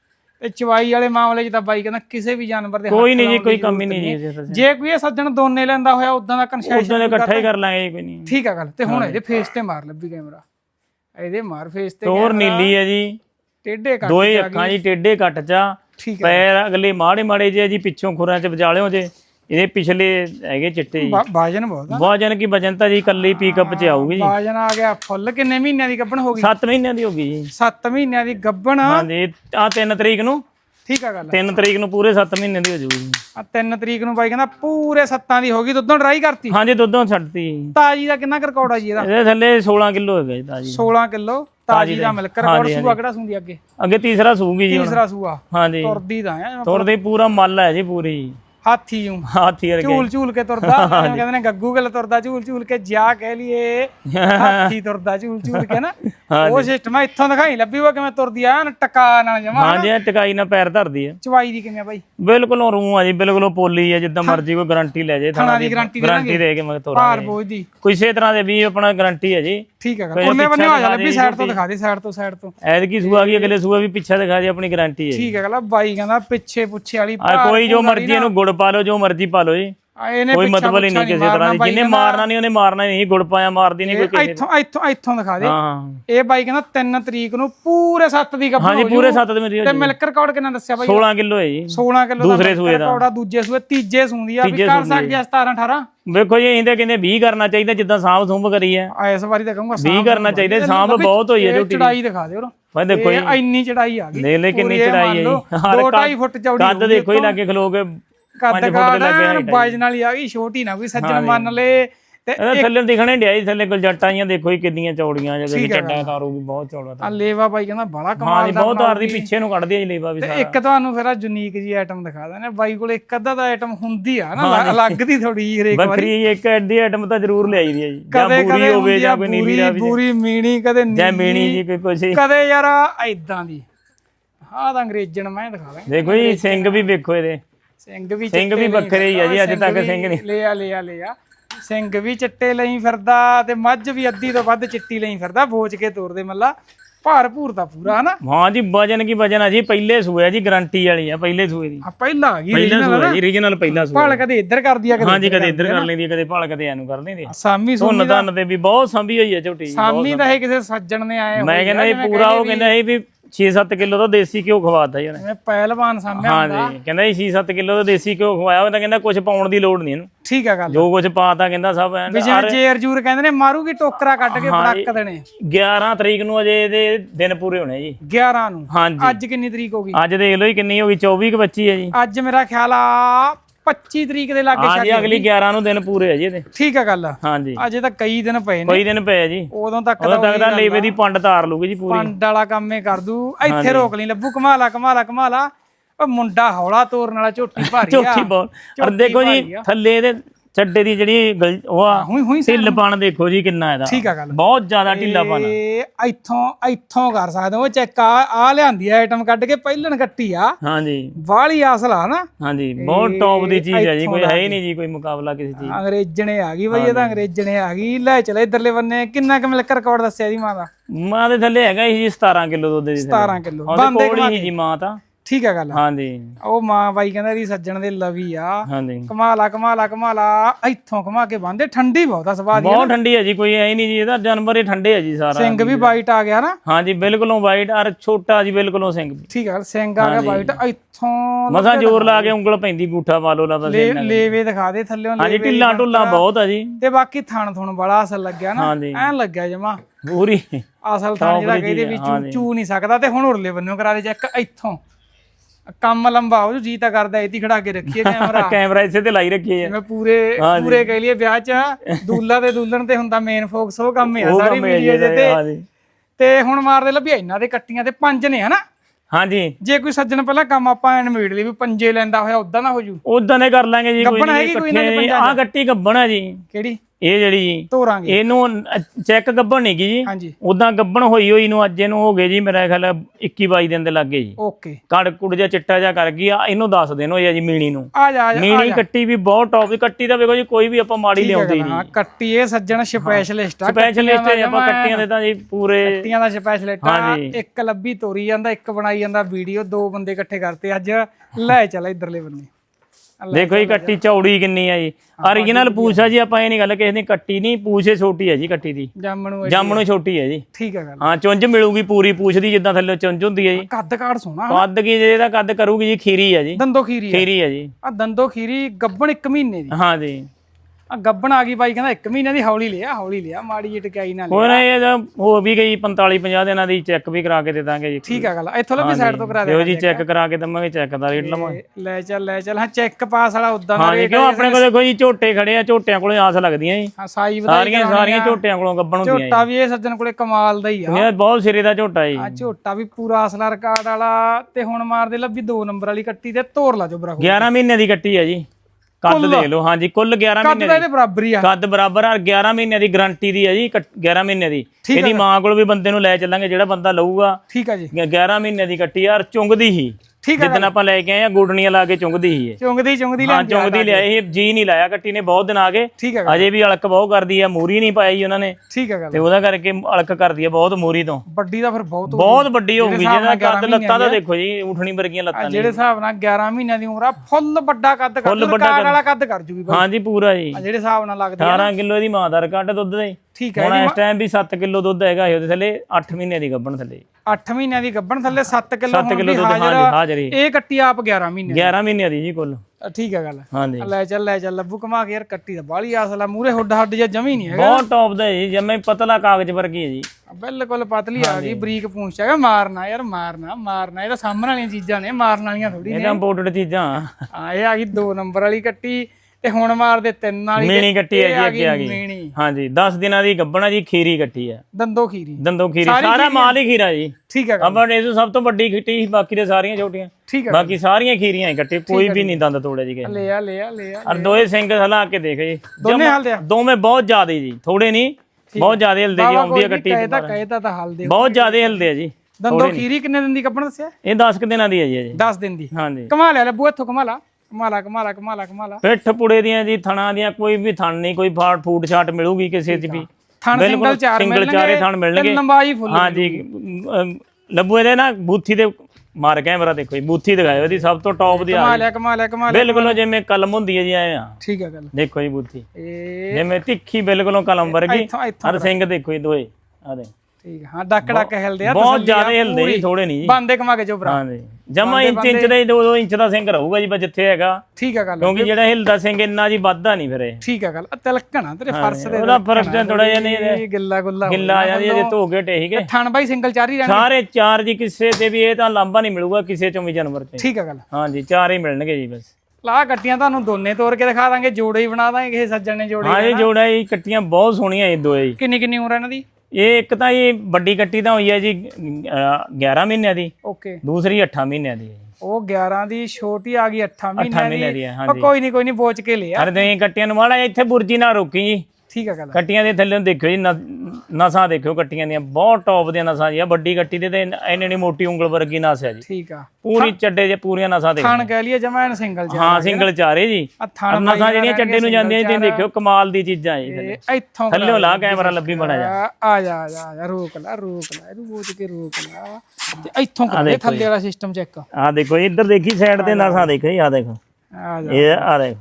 ਤੇ ਚਵਾਈ ਵਾਲੇ ਮਾਮਲੇ 'ਚ ਤਾਂ ਬਾਈ ਕਹਿੰਦਾ ਕਿਸੇ ਵੀ ਜਾਨਵਰ ਦੇ ਕੋਈ ਨਹੀਂ ਜੀ ਕੋਈ ਕਮੀ ਨਹੀਂ ਜੀ ਜੇ ਕੋਈ ਇਹ ਸੱਜਣ ਦੋਨੇ ਲੈਂਦਾ ਹੋਇਆ ਉਦਾਂ ਦਾ ਕਨਸੈਸ਼ਨ ਉਦੋਂ ਦੇ ਇਕੱਠਾ ਹੀ ਕਰ ਲਾਂਗੇ ਜੀ ਕੋਈ ਨਹੀਂ। ਠੀਕ ਆ ਗੱਲ ਤੇ ਹੁਣ ਇਹਦੇ ਫੇਸ ਤੇ ਮਾਰ ਲੱਭੀ ਕੈਮਰਾ ਇਹਦੇ ਮਾਰ ਫੇਸ ਤੇ ਤੋਰ ਨੀਲੀ ਹੈ ਜੀ। ਟੇਢੇ ਕਰ ਦੋਏ ਅੱਖਾਂ ਜੀ ਟੇਢੇ ਕੱਟ ਚਾ ਪੈਰ ਅਗਲੇ ਮਾੜੇ ਮਾੜੇ ਜੇ ਜੀ ਪਿੱਛੋਂ ਖੁਰਾਂ ਚ ਵਿਚਾਲਿਓ ਜੇ। ਇਹਦੇ ਪਿਛਲੇ ਹੈਗੇ ਚਿੱਟੇ ਜੀ। ਬਾਜਨ ਬਹੁਤ ਆ। ਵਜਨ ਕੀ ਵਜਨ ਤਾਂ ਜੀ ਕੱਲੀ ਪੀਕਅਪ ਚ ਆਊਗੀ ਜੀ। ਬਾਜਨ ਆ ਗਿਆ ਫੁੱਲ। ਕਿੰਨੇ ਮਹੀਨਿਆਂ ਦੀ ਗੱਭਣ ਹੋ ਗਈ? 7 ਮਹੀਨਿਆਂ ਦੀ ਹੋ ਗਈ ਜੀ। 7 ਮਹੀਨਿਆਂ ਦੀ ਗੱਭਣ ਹਾਂਜੀ ਆ 3 ਤਰੀਕ ਨੂੰ ਠੀਕ ਆ ਗੱਲ। 3 ਤਰੀਕ ਨੂੰ ਪੂਰੇ 7 ਮਹੀਨੇ ਦੀ ਹੋ ਜਾਊਗੀ ਆ 3 ਤਰੀਕ ਨੂੰ ਬਾਈ ਕਹਿੰਦਾ ਪੂਰੇ ਸੱਤਾਂ ਦੀ ਹੋ ਗਈ ਦੁੱਧੋਂ ਡਰਾਈ ਕਰਤੀ। ਹਾਂਜੀ ਦੁੱਧੋਂ ਛੱਡਤੀ। ਤਾਜੀ ਦਾ ਕਿੰਨਾ ਰਿਕਾਰਡ ਆ ਜੀ ਇਹਦਾ? ਇਹਦੇ ਥੱਲੇ 16 ਕਿਲੋ ਹੈਗਾ ਜੀ ਤਾਜੀ। 16 ਕਿਲੋ ਤਾਜੀ ਦਾ। ਮਿਲਕ ਰਿਕਾਰਡ ਸੂਆ ਕਿਹੜਾ ਸੁੰਦੀ ਅੱਗੇ? ਅੱਗੇ ਤੀਸਰਾ ਸੂਗੀ ਜੀ ਤੀਸਰਾ ਸੂਆ। ਹਾਂਜੀ। ਤੁਰਦੀ ਦਾ ਹੈ ਤੁਰਦੇ ਪੂਰਾ ਮੱਲ ਹੈ ਜੀ ਪੂਰੀ। ਹਾਥੀ ਨੂੰ। ਹਾਥੀ ਵਰਗੇ। ਝੂਲ ਝੂਲ ਕੇ ਤੁਰਦਾ ਕਹਿੰਦੇ ਨੇ ਗੱਗੂ ਗਲ ਤੁਰਦਾ ਝੂਲ ਝੂਲ ਕੇ ਜਾ ਕਹਿ ਲਈਏ ਹਾਥੀ ਤੁਰਦਾ ਝੂਲ ਝੂਲ ਕੇ ਨਾ। ਉਹ ਸਿਸਟਮ ਆ ਇੱਥੋਂ ਦਿਖਾਈ ਲੱਭੀ ਉਹ ਕਿਵੇਂ ਤੁਰਦੀ ਆ ਐਨ ਟਕਾ ਨਾਲ ਜਮਾ ਹਾਂਜੀ ਟਿਕਾਈ ਨਾਲ ਪੈਰ ਧਰਦੀ ਹੈ ਚਵਾਈ ਦੀ ਕਿਵੇਂ ਆ ਬਾਈ? ਬਿਲਕੁਲ ਰੂ ਆ ਜੀ ਬਿਲਕੁਲ ਪੋਲੀ ਹੈ ਜਿੱਦਾਂ ਮਰਜ਼ੀ ਕੋਈ ਗਾਰੰਟੀ ਲੈ ਜੇ ਥਣਾ ਦੀ ਗਾਰੰਟੀ ਦੇ ਕੇ ਮੈਂ ਭਾਰ ਤੋਰਾਂਗੇ ਬੋਝ ਦੀ ਕਿਸੇ ਤਰ੍ਹਾਂ ਦੇ ਵੀ ਆਪਣਾ ਗਾਰੰਟੀ ਹੈ ਜੀ। ਠੀਕ ਹੈ ਕੋਈ ਉਹਨੇ ਬੰਨੇ ਆ ਜਾ ਲੱਭੀ ਪਿੱਛੇ ਸਾਈਡ ਤੋਂ ਦਿਖਾ ਦੇ ਸਾਈਡ ਤੋਂ ਸਾਈਡ ਤੋਂ। ਐਤਕੀ ਸੂਆ ਵੀ ਅਗਲੇ ਸੂਆ ਵੀ ਪਿੱਛੇ ਦਿਖਾ ਜੀ ਆਪਣੀ ਗਾਰੰਟੀ ਹੈ ਠੀਕ ਹੈ ਗੱਲ ਬਾਈ ਕਹਿੰਦਾ ਪਿੱਛੇ ਪੁੱਛੇ ਵਾਲੀ ਕੋਈ ਜੋ ਮਰਜ਼ੀ ਇਹਨੂੰ ਗੁੜ ਪਾ ਲਓ ਜੋ ਮਰਜ਼ੀ ਪਾ ਲਓ ਜੀ। ਇਹਨੇ ਕੋਈ ਪਿੱਛਾ ਮਤਲਬ ਹੀ ਨਹੀਂ ਕਿਸੇ ਤਰ੍ਹਾਂ ਦੀ। ਜਿਹਨੇ ਮਾਰਨਾ ਨਹੀਂ ਉਹਨੇ ਮਾਰਨਾ ਨਹੀਂ। ਗੁੜ ਪਾਇਆ ਮਾਰਦੀ ਨਹੀਂ ਕੋਈ ਕਿਸੇ ਇੱਥੋਂ ਇੱਥੋਂ ਇੱਥੋਂ ਦਿਖਾ ਦੇ। ਹਾਂ। ਇਹ ਬਾਈ ਕਹਿੰਦਾ 3 ਤਰੀਕ ਨੂੰ ਪੂਰੇ 7 ਦੀ ਗੱਭਰੂ ਹਾਂਜੀ ਪੂਰੇ ਜਾਊ। 7 ਦੇ ਮੇਰੀ ਤੇ ਮਿਲਕ ਰਿਕਾਰਡ ਕਿੰਨਾ ਦੱਸਿਆ ਬਾਈ? 16 ਕਿਲੋ ਹੈ ਜੀ। 16 ਕਿਲੋ ਦੂਸਰੇ ਸੂਏ ਦਾ। ਦਾ ਦੂਜੇ ਸੂਏ ਤੀਜੇ ਸੂੰਦੀ ਆ ਵੀ ਤੀਜੇ ਕਰ ਸਕਦੀ ਆ 17 18 ਵੇਖੋ ਜੀ ਇਹਦੇ ਕਹਿੰਦੇ 20 ਕਰਨਾ ਚਾਹੀਦਾ ਜਿੱਦਾਂ ਸਾਂਭ ਸੁੰਭ ਕਰੀ ਹੈ। ਆ ਇਸ ਵਾਰੀ ਤਾਂ ਕਹੂੰਗਾ 20 ਕਰਨਾ ਚਾਹੀਦਾ ਸਾਂਭ ਬਹੁਤ ਹੋਈ ਹੈ ਝੋਟੀ ਦੀ ਚੜਾਈ ਦਿਖਾ ਦਿਓ ਭਾਈ ਦੇਖੋ ਜੀ। ਇਹ ਇੰਨੀ ਚੜਾਈ ਆ ਗਈ। ਦੇਖ ਲੈ ਕਿੰਨੀ ਪੂਰੀ ਇਹ ਚੜਾਈ ਹੈ ਮੰਨ ਜੀ। ਲਓ, ਦੋ ਢਾਈ ਫੁੱਟ ਚੌੜੀ ਕੱਦ ਹੋਊਗੀ ਦੇਖੋ ਹੀ ਲਾਗੇ ਖਲੋ ਕੇ ਕੱਦ ਪੰਜ ਫੁੱਟ ਕਾ ਦੇ ਲੱਗੇ height ਹੈ ਬਾਜ ਨਾਲ ਹੀ ਆ ਗਈ ਛੋਟੀ ਨਾ ਕੋਈ ਸੱਜਣ ਮੰਨ ਲੇ ਤੇ ਇਹਦਾ ਥੱਲੇ ਦਿਖਣੇ ਡਿਆ ਜੀ ਥੱਲੇ ਗੁਲਜਟਾਂ ਜੀਆਂ ਦੇਖੋ ਹੀ ਕਿੰਨੀਆਂ ਚੌੜੀਆਂ ਜਦੋਂ ਕਿ ਚੱਡਾ ਤਾਰੂਗੀ ਬਹੁਤ ਚੌੜਾ ਤਾਂ ਆ ਲੇਵਾ ਬਾਈ ਕਹਿੰਦਾ ਬੜਾ ਹਾਂ ਕਮਾਲ ਦਾ ਬਹੁਤ ਤਾਰ ਦੀ ਪਿੱਛੇ ਨੂੰ ਕੱਢਦੀ ਹੈ ਜੀ ਲੇਵਾ ਵੀ ਤੇ ਸਾਰਾ। ਇੱਕ ਤੁਹਾਨੂੰ ਫਿਰ ਆ ਯੂਨੀਕ ਜੀ ਆਈਟਮ ਦਿਖਾ ਦਿੰਦੇ ਬਾਈ ਕੋਲ ਇੱਕ ਅੱਧਾ ਦਾ ਆਈਟਮ ਹੁੰਦੀ ਆ ਨਾ ਅਲੱਗ ਦੀ ਥੋੜੀ ਹਰੇਕ ਵਾਰੀ। ਵੱਖਰੀ ਇੱਕ ਐਡੀ ਆਈਟਮ ਤਾਂ ਜ਼ਰੂਰ ਲਿਆਈ ਦੀ ਹੈ ਜੀ। ਜਾਂ ਕਦੇ ਪੂਰੀ ਕਦੇ ਹੋਵੇ ਆ ਜਾਂ ਕੋਈ ਨੀਲੀ ਰਾਵੀ ਪੂਰੀ ਮੀਣੀ ਕਦੇ ਜਾਂ ਮੀਣੀ ਜੀ ਕੋਈ ਕੁਛ ਹੀ। ਕਦੇ ਯਾਰ ਐਦਾਂ ਦੀ। ਆਹ ਤਾਂ ਅੰਗਰੇਜ਼ਣ ਮੈਂ ਦਿਖਾ ਦਾਂ ਦੇਖੋ ਜੀ ਸਿੰਘ ਵੀ ਵੇਖੋ ਇਹਦੇ। ਸਿੰਘ ਵੀ ਸਿੰਘ ਵੀ ਵੱਖਰੇ ਹੀ ਆ ਜੀ ਅੱਜ ਤੱਕ ਸਿੰਘ ਨਹੀਂ। ਲਿਆ ਲਿਆ ਲਿਆ। ਸਿੰਘ ਵੀ ਚਿੱਟੇ ਲਈ ਫਿਰਦਾ ਤੇ ਮੱਝ ਵੀ ਅੱਧੀ ਤੋਂ ਵੱਧ ਚਿੱਟੀ ਲਈ ਫਿਰਦਾ ਬੋਚ ਕੇ ਤੋਰਦੇ ਮੱਲਾ। ਭਾਰ ਭੂਰ ਦਾ ਪੂਰਾ ਹਨਾ? ਹਾਂ ਜੀ ਵਜਨ ਕੀ ਵਜਨ ਆ ਜੀ? ਪਹਿਲੇ ਸੂਏ ਜੀ ਗਾਰੰਟੀ ਵਾਲੀ ਆ ਪਹਿਲੇ ਸੂਏ ਦੀ। ਆ ਪਹਿਲਾ ਆ ਗਈ ਪਹਿਲਾ ਸੂਆ ਜੀ ਰੀਜਨਲ ਪਹਿਲਾ ਸੂਆ ਭਾਲ ਕਦੇ ਇੱਧਰ ਕਰਦੀ ਆ ਕਦੇ ਹਾਂ ਜੀ ਕਦੇ ਇੱਧਰ ਕਰ ਲੈਂਦੀ ਆ, ਕਦੇ ਭਾਲ ਕਦੇ ਐਨੂੰ ਕਰ ਲੈਂਦੀ ਆ। ਸਾਮੀ ਧੁੰਨ ਸੁਣੀ ਧੰਨ ਤੇ ਵੀ ਬਹੁਤ ਸੰਭੀ ਹੋਈ ਹੈ ਝੋਟੀ ਸਾਮੀ ਦਾ ਇਹ ਕਿਸੇ ਸੱਜਣ ਨੇ ਆਏ ਮੈਂ ਕਹਿੰਦਾ ਇਹ ਪੂਰਾ ਉਹ ਕਹਿੰਦਾ ਇਹ ਵੀ 6-7 ਕਿਲੋ ਦਾ ਦੇਸੀ ਘਿਓ ਖਵਾਤਾ ਜੀ ਉਹਨੇ। ਜਿਵੇਂ ਪਹਿਲਵਾਨ ਸਾਹਮਣੇ ਹਾਂ ਜੀ ਕਹਿੰਦਾ ਇਹ 6-7 ਕਿਲੋ ਦਾ ਦੇਸੀ ਘਿਓ ਖਵਾਇਆ ਉਹ ਤਾਂ ਕਹਿੰਦਾ ਕੁਝ ਪਾਉਣ ਦੀ ਲੋੜ ਨਹੀਂ ਇਹਨੂੰ। ਠੀਕ ਆ ਗੱਲ। ਜੋ ਕੁਝ ਪਾਤਾ ਕਹਿੰਦਾ ਸਭ ਐਨ ਵੀ ਜਿਵੇਂ ਜੇਰ ਜੂਰ ਕਹਿੰਦੇ ਨੇ ਮਾਰੂਗੀ ਟੋਕਰਾ ਕੱਢ ਕੇ ਫੜਕ ਦੇਣੇ। 11 ਤਰੀਕ ਨੂੰ ਅਜੇ ਇਹਦੇ ਦਿਨ ਪੂਰੇ ਹੋਣੇ ਜੀ। 11 ਨੂੰ। ਹਾਂਜੀ ਅੱਜ ਕਿੰਨੀ ਤਰੀਕ ਹੋ ਗਈ? ਅੱਜ ਦੇਖ ਲਓ ਜੀ ਕਿੰਨੀ ਹੋ ਗਈ 24 ਕਿ 25 ਹੈ ਜੀ। ਅੱਜ ਮੇਰਾ ਖਿਆਲ ਆ 25 ਤਰੀਕ ਦੇ ਲਾਗੇ ਹਾਂ ਜੀ ਅਗਲੀ 11 ਨੂੰ ਦਿਨ ਪੂਰੇ ਹੈ ਜੀ ਇਹਦੇ। ਠੀਕ ਆ ਗੱਲ। ਹਾਂਜੀ। ਅਜੇ ਤਾਂ ਕਈ ਦਿਨ ਪਏ ਨੇ। ਕੋਈ ਦਿਨ ਪਏ ਜੀ। ਉਦੋਂ ਤੱਕ ਉਦੋਂ ਤੱਕ ਤਾਂ ਲੇਵੇ ਦੀ ਪੰਡ ਤਾਰ ਲੂਗੀ ਜੀ ਪੂਰੀ। ਪੰਡ ਵਾਲਾ ਕੰਮ ਹੀ ਕਰ ਦੂ। ਇੱਥੇ ਰੋਕ ਲਈ ਲੱਭੂ। ਕਮਾਲਾ ਕਮਾਲਾ ਕਮਾਲਾ ਉਹ ਮੁੰਡਾ ਹੌਲਾ ਤੋਰਨ ਵਾਲਾ ਝੋਟੀ ਭਾਰੀ ਆ। ਝੋਟੀ ਬਹੁਤ। ਅਰ ਦੇਖੋ ਜੀ ਥੱਲੇ ਇਹਦੇ ਚੱਡੇ ਦੀ ਜਿਹੜੀ ਗਲ- ਉਹ ਆ ਹੁਈ ਹੁਈ ਢਿੱਲਪਣ ਦੇਖੋ ਜੀ ਕਿੰਨਾ ਇਹਦਾ। ਠੀਕ ਆ ਗੱਲ। ਬਹੁਤ ਜ਼ਿਆਦਾ ਢਿੱਲਾਪਣ ਆ। ਇਹ ਇੱਥੋਂ ਇੱਥੋਂ ਕਰ ਸਕਦੇ ਹੋ ਚੈੱਕ ਆ ਆ ਲਿਆਂਦੀ ਆ ਆਈਟਮ ਕੱਢ ਕੇ ਪਹਿਲਣ ਕੱਟੀ ਆ। ਹਾਂਜੀ। ਵਾਲੀ ਅਸਲ ਆ ਨਾ। ਹਾਂਜੀ ਬਹੁਤ ਟੌਪ ਦੀ ਚੀਜ਼ ਹੈ ਜੀ ਕੋਈ ਹੈ ਹੀ ਨਹੀਂ ਜੀ ਕੋਈ ਮੁਕਾਬਲਾ ਕਿਸੇ ਚੀਜ਼ ਅੰਗਰੇਜ਼ਣੇ ਆ ਗਈ ਬਈ ਇਹ ਤਾਂ ਅੰਗਰੇਜ਼ਣੇ ਆ ਗਈ। ਲੈ ਚਲੇ ਇਧਰਲੇ ਬੰਨੇ ਕਿੰਨਾ ਕੁ ਮਿਲਕ ਰਿਕਾਰਡ ਦੱਸਿਆ ਦੀ ਮਾਂ ਦਾ? ਮਾਂ ਦੇ ਥੱਲੇ ਹੈਗਾ ਸੀ ਜੀ 17 ਕਿਲੋ ਦੁੱਧ ਦੀ 17 ਕਿਲੋ। ਬੰਦੇ ਕੋਲ ਹੀ ਜੀ ਮਾਂ ਤਾਂ। ਠੀਕ ਆ ਗੱਲ? ਹਾਂਜੀ। ਉਹ ਮਾਂ ਬਾਈ ਕਹਿੰਦਾ ਇਹਦੀ ਸੱਜਣ ਦੇ ਲਵੀ ਆ। ਹਾਂਜੀ। ਕਮਾਲਾ ਕਮਾਲਾ ਕਮਾਲਾ। ਇੱਥੋਂ ਕਮਾ ਕੇ ਬੰਦੇ ਠੰਡੀ ਬਹੁਤ ਆ ਸਵਾਦ ਦੀ ਬਹੁਤ ਠੰਡੀ ਹੈ ਜੀ ਕੋਈ ਐ ਨਹੀਂ ਜੀ ਇਹਦਾ ਜਾਨਵਰ ਹੀ ਠੰਡੇ ਹੈ ਜੀ ਸਾਰਾ। ਸਿੰਘ ਵੀ ਵਾਈਟ ਆ ਗਿਆ ਨਾ। ਹਾਂਜੀ ਬਿਲਕੁਲੋਂ ਵਾਈਟ ਔਰ ਛੋਟਾ ਜੀ ਬਿਲਕੁਲੋਂ ਸਿੰਘ। ਠੀਕ ਆ ਸਿੰਘ ਆ ਗਿਆ ਵਾਈਟ ਇੱਥੋਂ ਮਸਾਂ ਜ਼ੋਰ ਲਾ ਕੇ ਉਂਗਲ ਪੈਂਦੀ ਗੂਠਾ ਪਾ ਲੋ ਤਾਂ ਲੇਵੇ ਦਿਖਾ ਦੇ ਥੱਲੇੋਂ ਹਾਂਜੀ ਢਿੱਲਾ ਢੁੱਲਾ ਬਹੁਤ ਆ ਜੀ। ਤੇ ਬਾਕੀ ਥਣ ਥੁਣ ਬੜਾ ਅਸਲ ਲੱਗਿਆ ਨਾ। ਐਨ ਲੱਗਿਆ ਜਮਾ। ਪੂਰੀ ਅਸਲ ਥਣ ਜਿਹੜਾ ਕਹਿੰਦੇ ਵੀ ਚੂ ਚੂ ਨਹੀਂ ਸਕਦਾ ਤੇ ਹੁਣ ਉਰਲੇ ਬੰਨੋਂ ਕਰਾ ਦੇ ਚੈੱਕ ਇੱਥੋਂ। ਕੰਮ ਲੰਬਾ ਹੋ ਜੂ ਜੀ ਤਾਂ ਕਰਦਾ ਇਤੀ ਖੜਾ ਕੇ ਰੱਖੀਏ ਕੈਮਰਾ ਕੈਮਰਾ ਇਸੇ ਤੇ ਲਾਈ ਰੱਖੀ ਹੈ। ਜਿਵੇਂ ਪੂਰੇ ਪੂਰੇ ਕਹਿ ਲਈਏ ਵਿਆਹ 'ਚ ਦੂਲਾ ਤੇ ਦੁਲਹਨ ਤੇ ਹੁੰਦਾ ਮੇਨ ਫੋਕਸ ਉਹ ਕੰਮ ਹੀ ਸਾਰੀ ਜੀ ਵੀਡੀਓ ਇਹਦਾ, ਤੇ ਤੇ। ਹੁਣ ਮਾਰਦੇ ਲੱਭਿਆ ਇਹਨਾਂ ਦੇ ਕੱਟੀਆਂ ਤੇ ਪੰਜ ਨੇ ਹਨਾ? ਹਾਂਜੀ ਜੇ। ਕੋਈ ਸੱਜਣ ਪਹਿਲਾਂ ਕੰਮ ਆਪਾਂ ਐਨ ਮੇੜ ਲਈ ਵੀ ਪੰਜੇ ਲੈਂਦਾ ਹੋਇਆ ਉਦਾਂ ਨਾ ਹੋ ਜੂ। ਉਦਾਂ ਦੇ ਕਰ ਲਾਂਗੇ ਜੀ ਕੋਈ ਹੈਗੀ ਆਹ ਗੱਟੀ ਗੱਬਣ ਹੈ ਜੀ। ਕਿਹੜੀ? ਇਹ ਜਿਹੜੀ ਤੋਰਾਂਗੇ ਇਹਨੂੰ ਚੈੱਕ ਗੱਬਣ ਨਹੀਂ ਗੀ ਜੀ? ਉਦਾਂ ਗੱਬਣ ਹੋਈ ਹੋਈ ਨੂੰ ਅੱਜ ਇਹਨੂੰ ਹੋ ਗਏ ਜੀ ਮੇਰਾ ਖਿਆਲ 21 22 ਦਿਨ ਦੇ ਲੱਗੇ ਜੀ। ਓਕੇ। ਕੜ ਕੁੜ ਜਿਹਾ ਚਿੱਟਾ ਜਿਹਾ ਕਰ ਗਈ ਆ ਇਹਨੂੰ ਦੱਸ ਹੋਇਆ ਜੀ ਮੀਣੀ ਨੂੰ। ਆ ਜਾ ਮੀਣੀ ਕੱਟੀ ਵੀ ਬਹੁਤ ਟੌਪ ਦੀ ਕੱਟੀ ਦਾ ਵੇਖੋ ਜੀ ਕੋਈ ਵੀ ਆਪਾਂ ਮਾੜੀ ਲਿਆਉਂਦੇ ਹਾਂ ਕੱਟੀ ਇਹ ਸੱਜਣ ਸਪੈਸ਼ਲਿਸਟ ਆ ਸਪੈਸ਼ਲਿਸਟ ਹੈ ਆਪਾਂ ਕੱਟੀਆਂ ਦੇ ਤਾਂ ਜੀ ਪੂਰੇ ਕੱਟੀਆਂ ਦਾ ਸਪੈਸ਼ਲਿਸਟ ਆ। ਇੱਕ ਲੱਭੀ ਤੋਰੀ ਜਾਂਦਾ ਇੱਕ ਬਣਾਈ ਜਾਂਦਾ ਵੀਡੀਓ ਦੋ ਬੰਦੇ ਇਕੱਠੇ ਕਰਤੇ ਅੱਜ। ਲੈ ਚੱਲ ਇਧਰਲੇ ਬੰਨੇ। ਦੇਖੋ ਜੀ ਕੱਟੀ ਚੌੜੀ ਕਿੰਨੀ ਆ ਜੀ। origignal ਪੂਛ ਆ ਜੀ ਆਪਾਂ ਇਹ ਨਹੀਂ ਗੱਲ ਕਿਸੇ ਦੀ ਕੱਟੀ ਨਹੀਂ ਪੂਛੇ ਛੋਟੀ ਹੈ ਜੀ ਕੱਟੀ ਦੀ। ਜਾਮਣੂ ਜਾਮਣੋਂ ਛੋਟੀ ਹੈ ਜੀ। ਠੀਕ ਆ ਗੱਲ। ਹਾਂ ਚੁੰਝ ਮਿਲੂਗੀ ਪੂਰੀ ਪੂਛ ਦੀ ਜਿੱਦਾਂ ਥੱਲੇ ਚੁੰਝ ਹੁੰਦੀ ਹੈ ਜੀ। ਕੱਦ ਕਾੜ ਸੋਹਣਾ ਕੱਦ ਕੀ ਜੇ ਇਹਦਾ ਕੱਦ ਕਰੂਗੀ ਜੀ ਖੀਰੀ ਹੈ ਜੀ। ਦੰਦੋ ਖੀਰੀ ਆ। ਖੀਰੀ ਹੈ ਜੀ। ਆ ਦੰਦੋ ਖੀਰੀ ਗੱਬਣ ਇੱਕ ਮਹੀਨੇ ਦੀ। ਹਾਂ ਜੀ। ਆ ਗੱਬਣ ਆ ਗਈ ਬਾਈ ਕਹਿੰਦਾ ਇੱਕ ਮਹੀਨੇ ਦੀ ਹੌਲੀ ਲਿਆ ਹੌਲੀ ਲਿਆ ਮਾੜੀ ਜਿਹੀ ਟਕਾਈ ਨਾਲ। ਹੋਰ ਇਹ ਤਾਂ ਹੋ ਵੀ ਗਈ 45 50 ਦਿਨਾਂ ਦੀ ਚੈੱਕ ਵੀ ਕਰਾ ਕੇ ਦੇ ਦਾਂਗੇ ਜੀ। ਠੀਕ ਆ ਗੱਲ ਇੱਥੋਂ ਲੱਭੀ ਸਾਈਡ ਤੋਂ ਕਰਾ ਦੇ ਦਿਓ ਜੀ ਚੈੱਕ ਕਰਾ ਕੇ ਦਵਾਂਗੇ ਚੈੱਕ ਦਾ ਰੇਟ ਲਵਾਂਗੇ। ਲੈ ਚੱਲ ਲੈ ਚੱਲ ਹਾਂ ਚੈੱਕ ਪਾਸ ਵਾਲਾ ਉਦਾਂ ਦਾ ਹਾਂ ਰੇਟ ਕਿਉਂ ਆਪਣੇ ਕੋਲ ਦੇਖੋ ਜੀ ਝੋਟੇ ਖੜੇ ਆ ਝੋਟਿਆਂ ਕੋਲੇ ਆਸ ਲੱਗਦੀਆਂ ਜੀ। ਹਾਂ ਸਾਈ ਵਧਾਈ ਸਾਰੀਆਂ ਸਾਰੀਆਂ ਝੋਟਿਆਂ ਕੋਲੋਂ ਗੱਬਣ ਹੁੰਦੀਆਂ ਝੋਟਾ ਵੀ ਇਹ ਸੱਜਣ ਕੋਲੇ ਕਮਾਲ ਦਾ ਹੀ ਆ। ਇਹ ਬਹੁਤ ਸਿਰੇ ਦਾ ਝੋਟਾ ਜੀ। ਆ ਝੋਟਾ ਵੀ ਪੂਰਾ ਅਸਲਾ ਰਿਕਾਰਡ ਵਾਲਾ ਤੇ ਹੁਣ ਮਾਰਦੇ ਲੱਭੀ 2 ਨੰਬਰ ਵਾਲੀ ਕੱਟੀ ਤੇ ਤੋਰ ਲਾ ਜੋ ਬਰਾ 11 ਮਹੀਨੇ ਦੀ ਕੱਟੀ ਹੈ ਜੀ। ਕੱਦ ਦੇਖ ਲਓ ਹਾਂ ਜੀ ਕੁੱਲ 11 ਕੱਦ ਮਹੀਨੇ ਦਾ। ਇਹਦੇ ਬਰਾਬਰ ਹੀ ਆ। ਕੱਦ ਬਰਾਬਰ ਆ 11 ਮਹੀਨੇ ਦੀ ਗਾਰੰਟੀ ਦੀ ਹੈ ਜੀ ਕੱਟ- 11 ਮਹੀਨੇ ਦੀ। ਇਹਦੀ ਮਾਂ ਕੋਲ ਵੀ ਬੰਦੇ ਨੂੰ ਲੈ ਚੱਲਾਂਗੇ ਜਿਹੜਾ ਬੰਦਾ ਲਊਗਾ। ਠੀਕ ਆ ਜੀ। 11 ਮਹੀਨੇ ਦੀ ਕੱਟੀ ਯਾਰ ਚੁੰਗਦੀ ਹੀ। ਠੀਕ ਆ ਜਿੱਦਣ ਆਪਾਂ ਲੈ ਕੇ ਆਏ ਆ ਗੁੱਡਣੀਆਂ ਲਾ ਕੇ ਚੁੰਗਦੀ ਹੀ ਹੈ ਚੁੰਗਦੀ ਚੁੰਗਦੀ ਹਾਂ ਚੁੰਗਦੀ ਲਿਆਏ ਇਹ ਜੀ ਨਹੀਂ ਲਾਇਆ ਕੱਟੀ ਨੇ ਬਹੁਤ ਦਿਨ ਆ ਗਏ। ਠੀਕ ਅਜੇ ਵੀ ਅਲਕ ਬਹੁਤ ਕਰਦੀ ਆ ਮੂਰੀ ਨਹੀਂ ਪਾਈ ਉਹਨਾਂ ਨੇ। ਠੀਕ ਆ ਗੱਲ। ਤੇ ਉਹਦਾ ਕਰਕੇ ਅਲਕ ਕਰਦੀ ਆ ਬਹੁਤ ਮੂਰੀ ਤੋਂ। ਵੱਡੀ ਦਾ ਫਿਰ ਬਹੁਤ ਹੋ- ਬਹੁਤ ਵੱਡੀ ਹੋਊਗੀ ਜਿਹਦਾ ਕੱਦ 11 ਲੱਤਾਂ ਦਾ ਦੇਖੋ ਜੀ ਉਠਣੀ ਵਰਗੀਆਂ ਲੱਤਾਂ ਨੇ। ਜਿਹੜੇ ਹਿਸਾਬ ਨਾਲ 11 ਮਹੀਨਿਆਂ ਦੀ ਉਮਰ ਆ ਫੁੱਲ ਵੱਡਾ ਕੱਦ ਕਰ ਫੁੱਲ ਵੱਡਾ ਵਾਲਾ ਕੱਦ ਕਰ ਜੂਗੀ ਹਾਂ ਜੀ ਪੂਰਾ ਜੀ। ਜਿਹੜੇ ਹਿਸਾਬ ਨਾਲ ਲੱਗਦਾ 18 ਕਿਲੋ ਦੀ ਮਾਂ ਦਾ ਰਿਕਾਰਡ ਦੁੱਧ ਦਾ। ਠੀਕ ਹੈ ਹੁਣ ਇਸ ਟਾਈਮ ਵੀ 7 ਕਿਲੋ ਦੁੱਧ ਹੈਗਾ ਉਹਦੇ ਥੱਲੇ 8 ਮਹੀਨੇ ਦੀ ਗੱਭਣ ਥੱਲੇ। 8 ਮਹੀਨਿਆਂ ਦੀ ਗੱਭਣ ਥੱਲੇ 7 ਕਿਲੋ 7 ਹੁਣ ਕਿਲੋ ਦੁੱਧ ਹਾਂ ਜੀ ਹਾਜ਼ਰ। ਹੀ ਇਹ ਕੱਟੀ ਆਪ 11 ਮਹੀਨੇ 11 ਮਹੀਨਿਆਂ ਦੀ ਜੀ ਕੁੱਲ। ਠੀਕ ਆ ਗੱਲ। ਹਾਂ ਜੀ ਲੈ ਚੱਲ ਲੈ ਚੱਲ ਲੱਭੂ ਕਮਾ ਕੇ ਯਾਰ ਕੱਟੀ ਦਾ ਬਾਲੀ ਆਸਲਾ ਮੂਰੇ ਹੁੱਡ ਹੱਡ ਜਾਂ ਜਮੀ ਨਹੀਂ ਹੈਗਾ। ਬਹੁਤ ਟੌਪ ਦਾ ਜੀ ਜਮੇ ਪਤਲਾ ਕਾਗਜ਼ ਵਰਗੀ ਹੈ ਜੀ। ਬਿਲਕੁਲ ਪਤਲੀ ਆ ਗਈ ਬਰੀਕ ਪੂੰਛ ਹੈਗਾ। ਮਾਰਨਾ ਯਾਰ ਮਾਰਨਾ ਮਾਰਨਾ। ਇਹ ਤਾਂ ਸਾਹਮਣੇ ਵਾਲੀਆਂ ਚੀਜ਼ਾਂ ਨੇ ਮਾਰਨ ਵਾਲੀਆਂ ਥੋੜੀ ਇਹ ਤਾਂ ਇੰਪੋਰਟਡ ਚੀਜ਼ਾਂ। ਆ ਇਹ ਆ ਗਈ 2 ਨੰਬਰ ਵਾਲੀ ਕੱਟੀ। ਤੇ ਹੁਣ ਮਾਰਦੇ ਤਿੰਨ ਵਾਲੀ ਮੀਣੀ ਕੱਟੀ ਹੈ ਜੀ ਆ ਅੱਗੇ ਆ ਗਈ। ਮੀਣੀ। ਹਾਂ ਜੀ 10 ਦਿਨਾਂ ਦੀ ਗੱਭਣਾ ਜੀ ਖੀਰੀ ਕੱਟੀ ਹੈ ਦੰਦੋ ਖੀਰੀ। ਦੰਦੋਂ ਖੀਰੀ ਸਾਰਾ ਮਾਲ ਹੀ ਖੀਰਾ ਜੀ। ਠੀਕ ਹੈ ਅਬਰ ਇਹ ਸਭ ਤੋਂ ਵੱਡੀ ਖਿੱਟੀ ਸੀ ਬਾਕੀ ਦੇ ਸਾਰੀਆਂ ਛੋਟੀਆਂ। ਠੀਕ ਹੈ ਬਾਕੀ ਸਾਰੀਆਂ ਖੀਰੀਆਂ ਹੀ ਕੱਟੀ ਕੋਈ ਵੀ ਨਹੀਂ ਦੰਦ ਤੋੜੇ ਜੀ ਕਿਸੇ। ਲੈ ਆ ਲੈ ਆ ਲੈ ਆ ਔਰ ਦੋਏ ਸਿੰਘ ਹਲਾ ਕੇ ਦੇਖ ਜੀ। ਦੋਨੇ ਹਾਲ ਦੇ ਆ। ਦੋਵੇਂ ਬਹੁਤ ਜ਼ਿਆਦੇ ਜੀ ਥੋੜੇ ਨਹੀਂ ਬਹੁਤ ਜ਼ਿਆਦੇ ਹਿਲਦੇ ਜੀ ਆਉਂਦੀ ਹੈ ਕੱਟੀ ਕਹੇ ਤਾਂ ਕਹੇ ਤਾਂ ਤਾਂ ਹਲ ਦੇ ਬਹੁਤ ਜ਼ਿਆਦੇ ਹਿਲਦੇ ਆ ਜੀ ਦੰਦੋ ਖੀਰੀ ਕਿੰਨੇ ਦਿਨ ਦੀ ਕੱਪਣ ਦੱਸਿਆ? ਇਹ 10 ਕੁ ਦਿਨਾਂ ਦੀ ਹੈ ਜੀ ਅਜੇ। 10 ਦਿਨ ਦੀ। ਹਾਂ ਜੀ ਕਮਾ ਲਿਆ ਲੱਭੂ ਇੱਥੋਂ ਕਮਾ ਲਾ ਕਮਾ ਲਾ ਕਮਾ ਲਾ ਕਮਾ ਲਾ ਕਮਾ ਲਾ ਪਿੱਠ ਪੁੜੇ ਦੀਆਂ ਜੀ ਥਣਾ ਦੀਆਂ ਕੋਈ ਵੀ ਥਣ ਨਹੀਂ ਕੋਈ ਫਾਟ ਫੂਟ ਛਾਟ ਮਿਲੂਗੀ ਕਿਸੇ 'ਚ ਵੀ। ਥਣ ਸਿੰਗਲ ਚਾਰ ਸਿੰਗਲ ਚਾਰੇ ਥਣ ਮਿਲਣਗੇ। ਲੰਬਾਈ ਫੁੱਲ ਹਾਂ ਜੀ ਲੱਭੂ ਇਹਦੇ ਨਾ ਬੂਥੀ ਦੇ ਮਾਰ ਕੈਮਰਾ ਦੇਖੋ ਜੀ ਬੂਥੀ ਦਿਖਾਇਓ ਇਹਦੀ ਸਭ ਤੋਂ ਟੌਪ ਦੀ ਆ ਕਮਾ ਲਿਆ ਕਮਾ ਲਿਆ ਕਮਾ ਲਿਆ ਬਿਲਕੁਲ ਜਿਵੇਂ ਕਲਮ ਹੁੰਦੀ ਹੈ ਜੀ ਐ ਆ। ਠੀਕ ਹੈ ਗੱਲ। ਦੇਖੋ ਜੀ ਬੂਥੀ। ਇਹ ਜਿਵੇਂ ਤਿੱਖੀ ਬਿਲਕੁਲੋਂ ਕਲਮ ਵਰਗੀ। ਹਰ ਸਿੰਘ ਦੇਖੋ ਜੀ ਦੋਏ। ਆ ਦੇ ਠੀਕ ਹੈ, ਹਾਂ ਡੱਕ ਡੱਕ ਹਿਲਦੇ ਆ ਬਹੁਤ ਜ਼ਿਆਦਾ ਹਿਲਦੇ ਜੀ ਥੋੜੇ ਨਹੀਂ ਜੀ। ਬੰਦੇ ਕਮਾ ਕੇ ਜੋ ਭਰਾ ਹਾਂ ਜੀ ਜਮਾ ਇੰਚ ਇੰਚ ਦਾ ਹੀ 2-2 ਇੰਚ ਦਾ ਸਿੰਘ ਰਹੂਗਾ ਜੀ ਬਸ ਜਿੱਥੇ ਹੈਗਾ। ਠੀਕ ਹੈ ਗੱਲ ਕਿਉਂਕਿ ਜਿਹੜਾ ਹਿਲਦਾ ਸਿੰਘ ਇੰਨਾ ਜੀ ਵੱਧਦਾ ਨਹੀਂ ਫਿਰ ਇਹ। ਠੀਕ ਹੈ ਗੱਲ ਆ ਤਿਲਕਣਾ ਤੇਰੇ ਫਰਸ਼ ਦੇ ਉਹਦਾ ਫ਼ਰਕ ਤਾਂ ਥੋੜਾ ਜਿਹਾ ਨਹੀਂ ਗਿੱਲਾ ਗੁੱਲਾ ਗਿੱਲਾ ਆ ਜਾਂਦੀ ਜੇ ਧੋ ਕੇ ਥਣ ਬਾਈ ਸਿੰਗਲ ਚਾਰ ਹੀ ਰਹਿਣਾ ਸਾਰੇ ਚਾਰ ਜੀ ਕਿਸੇ ਤੇ ਵੀ ਇਹ ਤਾਂ ਲਾਂਭਾ ਨਹੀਂ ਮਿਲੂਗਾ ਕਿਸੇ ਚੋਂ ਵੀ ਜਾਨਵਰ ਚ ਠੀਕ ਹੈ ਗੱਲ ਹਾਂ ਜੀ ਚਾਰ ਹੀ ਮਿਲਣਗੇ ਜੀ ਬਸ। ਲਾ ਕੱਟੀਆਂ ਤੁਹਾਨੂੰ ਦੋਨੇ ਤੋੜ ਕੇ ਦਿਖਾ ਦਾਂਗੇ ਜੋੜੇ ਹੀ ਬਣਾ ਦਾਂਗੇ ਕਿਸੇ ਸੱਜਣ ਨੇ ਜੋੜੇ ਹਾਂ ਇਹ ਜੋੜਾ ਇਹ ਕੱਟੀਆਂ ਬਹੁਤ ਸੋਹਣੀਆਂ ਇਹ ਦੋਏ ਜੀ। ਕਿੰਨੀ ਕਿੰਨੀ ਉਮਰ ਹੈ ਇਹਨਾਂ ਦੀ? ਇਹ ਇੱਕ ਤਾਂ ਇਹ ਵੱਡੀ ਕੱਟੀ ਤਾਂ ਹੋਈ ਹੈ ਜੀ ਅਹ, 11 ਮਹੀਨਿਆਂ ਦੀ। ਓਕੇ। ਦੂਸਰੀ 8 ਮਹੀਨਿਆਂ ਦੀ ਹੈ। ਉਹ 11 ਦੀ ਛੋਟੀ ਆ ਗਈ 8 ਮਹੀਨਿਆਂ ਦੀ। ਦੀ ਉਹ। ਕੋਈ ਨਹੀਂ ਕੋਈ ਨਹੀਂ ਬੋਚ ਕੇ ਲਿਆ। ਅਰੇ ਤੁਸੀਂ ਕੱਟੀਆਂ ਨੂੰ ਮਾੜਾ ਇੱਥੇ ਬੁਰਜੀ ਨਾ ਰੋਕੀ ਜੀ। ਠੀਕ ਹੈ ਗੱਲ। ਕੱਟੀਆਂ ਦੇ ਥੱਲੇ ਦੇਖਿਓ ਜੀ ਨ- ਨਸਾਂ ਦੇਖਿਓ ਕੱਟੀਆਂ ਦੀਆਂ ਬਹੁਤ ਟੌਪ ਦੀਆਂ ਨਸਾਂ ਜੀ ਆ ਵੱਡੀ ਕੱਟੀ ਦੇ ਤੇ ਇੰਨੀ ਇੰਨੀ ਮੋਟੀ ਉਂਗਲ ਵਰਗੀ ਨਸ ਹੈ ਜੀ। ਠੀਕ ਆ। ਪੂਰੀ ਚੱਡੇ ਜੇ ਪੂਰੀਆਂ ਨਸਾਂ ਦੇਖੋ। ਥਣ ਕਹਿ ਲਈਏ ਜਮਾ ਐਨ ਸਿੰਗਲ ਚ ਹਾਂ ਸਿੰਗਲ ਚਾਰੇ ਜੀ। ਆ ਥਣ ਨਸਾਂ ਜਿਹੜੀਆਂ ਚੱਡੇ ਨੂੰ ਜਾਂਦੀਆਂ ਜੀ ਤੁਸੀਂ ਦੇਖਿਓ ਕਮਾਲ ਦੀ ਚੀਜ਼ਾਂ ਜੀ ਥੱਲੇ। ਇਹ ਇੱਥੋਂ ਥੱਲੇ ਲਾ ਕੈਮਰਾ ਲੱਭੀ ਮੜਾ ਜਾ ਆ ਆ ਜਾ ਆ ਜਾ ਆ ਜਾ ਰੋਕ ਲਾ ਰੋਕ ਲਾ ਇਹਨੂੰ ਬੋਚ ਕੇ ਰੋਕ ਲਾ। ਤੇ ਇੱਥੋਂ ਕਰ ਥੱਲੇ ਵਾਲਾ ਸਿਸਟਮ ਚੈੱਕ ਆ ਦੇਖੋ ਜੀ ਇੱਧਰ ਦੇਖੀ ਸਾਈਡ ਤੇ ਨਸਾਂ ਦੇਖੋ ਜੀ ਆ ਦੇਖੋ। ਆ ਜਾ। ਇਹ ਆ ਦੇਖੋ।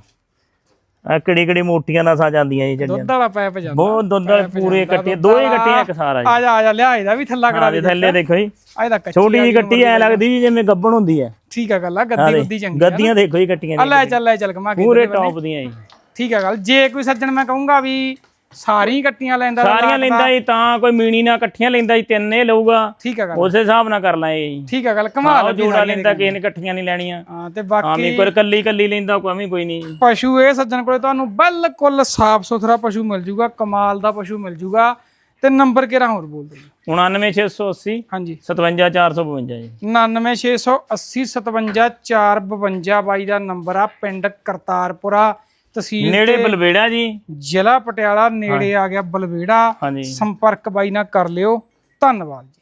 ਕਿਹੜੀ ਕਿਹੜੀ ਮੋਟੀਆਂ ਨਸਾਂ ਜਾਂਦੀਆਂ ਜੀ ਚੱਡੀਆਂ ਦੁੱਧ ਵਾਲਾ ਪੈਪ ਜਾਂਦਾ। ਬਹੁਤ ਦੁੱਧ ਵਾਲੇ ਪੂਰੇ ਕੱਟੇ ਦੋਏ ਕੱਟੀਆਂ ਇੱਕ ਸਾਰਾ ਜੀ। ਆ ਜਾ ਆ ਜਾ ਲਿਆ ਇਹਦਾ ਵੀ ਥੱਲਾ ਕਰਾ ਦੇ ਥੱਲੇ ਦੇਖੋ ਜੀ। ਆ ਇਹਦਾ ਕੱਚੀ ਛੋਟੀ ਜੀ ਕੱਟੀ ਐ ਲੱਗਦੀ ਜੀ ਜਿਵੇਂ ਗੱਬਣ ਹੁੰਦੀ ਐ ਠੀਕ ਆ ਗੱਲ ਆ ਗੱਦੀ ਗੁੱਦੀ ਚੰਗੀ ਗੱਦੀਆਂ ਦੇਖੋ ਜੀ ਕੱਟੀਆਂ ਆ ਲੈ ਚੱਲ ਲੈ ਚੱਲ ਕਮਾ ਕੇ ਪੂਰੇ ਟੌਪ ਦੀਆਂ ਜੀ। ਠੀਕ ਆ ਗੱਲ ਜੇ ਕੋਈ ਸੱਜਣ ਮੈਂ ਕਹੂੰਗਾ ਵੀ ਸਾਰੀਆਂ ਕੱਟੀਆਂ ਲੈਂਦਾ ਸਾਰੀਆਂ ਲੈਂਦਾ ਜੀ ਤਾਂ ਕੋਈ ਮੀਣੀ ਨਾਲ ਇਕੱਠੀਆਂ ਲੈਂਦਾ ਜੀ ਤਿੰਨ ਇਹ ਲਊਗਾ। ਠੀਕ ਆ ਗੱਲ। ਉਸੇ ਹਿਸਾਬ ਨਾਲ ਕਰ ਲਾਂਗੇ ਜੀ। ਠੀਕ ਆ ਗੱਲ ਕਮਾਲ ਜੋੜਾ ਲੈਂਦਾ ਕਿਸੇ ਨੇ ਇਕੱਠੀਆਂ ਨਹੀਂ ਲੈਣੀਆਂ। ਹਾਂ ਤੇ ਹਾਂ ਬਾਕੀ ਵੀ ਕੋਈ ਕੱਲੀ ਕੱਲੀ ਲੈਂਦਾ ਕੋਈ ਐਵੇਂ ਕੋਈ ਨਹੀਂ। ਪਸ਼ੂ ਇਹ ਸੱਜਣ ਕੋਲੇ ਤੁਹਾਨੂੰ ਬਿਲਕੁਲ ਸਾਫ਼ ਸੁਥਰਾ ਪਸ਼ੂ ਮਿਲ ਜੂਗਾ ਕਮਾਲ ਦਾ ਪਸ਼ੂ ਮਿਲ ਜੂਗਾ। ਤੇ ਨੰਬਰ ਕਿਹੜਾ ਹੋਰ ਬੋਲ ਦਿਓ 99680 ਹਾਂਜੀ। 57452 ਜੀ। 99680 57452 ਬਾਈ ਦਾ ਨੰਬਰ ਆ ਪਿੰਡ ਕਰਤਾਰਪੁਰਾ। ਤਹਿਸੀਲ ਨੇੜੇ ਬਲਵੇੜਾ ਜੀ। ਜ਼ਿਲ੍ਹਾ ਪਟਿਆਲਾ ਨੇੜੇ ਆ ਗਿਆ ਬਲਵੇੜਾ। ਸੰਪਰਕ ਬਾਈ ਨਾਲ ਕਰ ਲਿਓ। ਧੰਨਵਾਦ ਜੀ।